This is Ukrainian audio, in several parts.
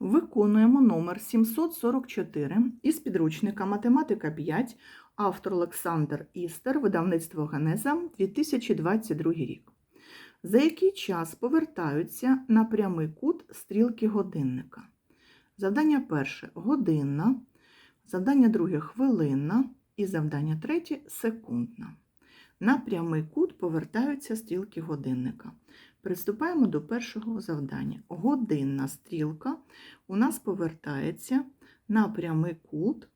Виконуємо номер 744 із підручника Математика 5, автор Олександр Істер, видавництво Генеза, 2022 рік. За який час повертаються на прямий кут стрілки годинника? Завдання перше годинна, завдання друге хвилинна і завдання третє секундна. На прямий кут повертаються стрілки годинника. Приступаємо до першого завдання. Годинна стрілка у нас повертається на прямий кут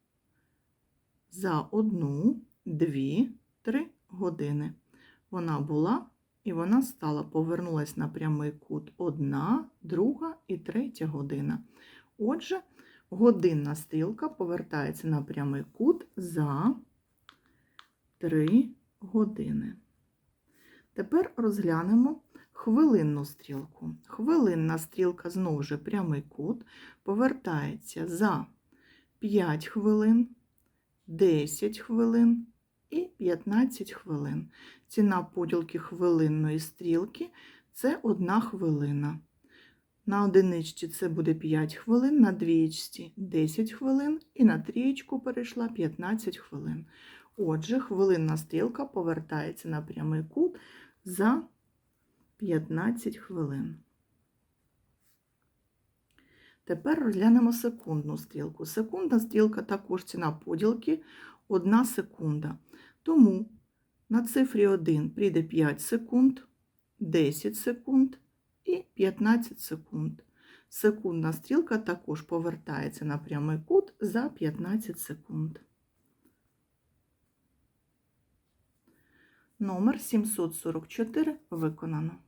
за одну, дві, три години. Вона була і вона стала, повернулась на прямий кут одна, друга і третя година. Отже, годинна стрілка повертається на прямий кут за 3 години. Тепер розглянемо хвилинну стрілку. Хвилинна стрілка знову ж прямий кут повертається за 5 хвилин, 10 хвилин і 15 хвилин. Ціна поділки хвилинної стрілки це 1 хвилина. На одиничці це буде 5 хвилин, на двічці 10 хвилин і на трієчку перейшла 15 хвилин. Отже, хвилинна стрілка повертається на прямий кут за 15 хвилин. Тепер розглянемо секундну стрілку. Секундна стрілка також ціна поділки 1 секунда. Тому на цифрі 1 прийде 5 секунд, 10 секунд і 15 секунд. Секундна стрілка також повертається на прямий кут за 15 секунд. Номер 744 виконано.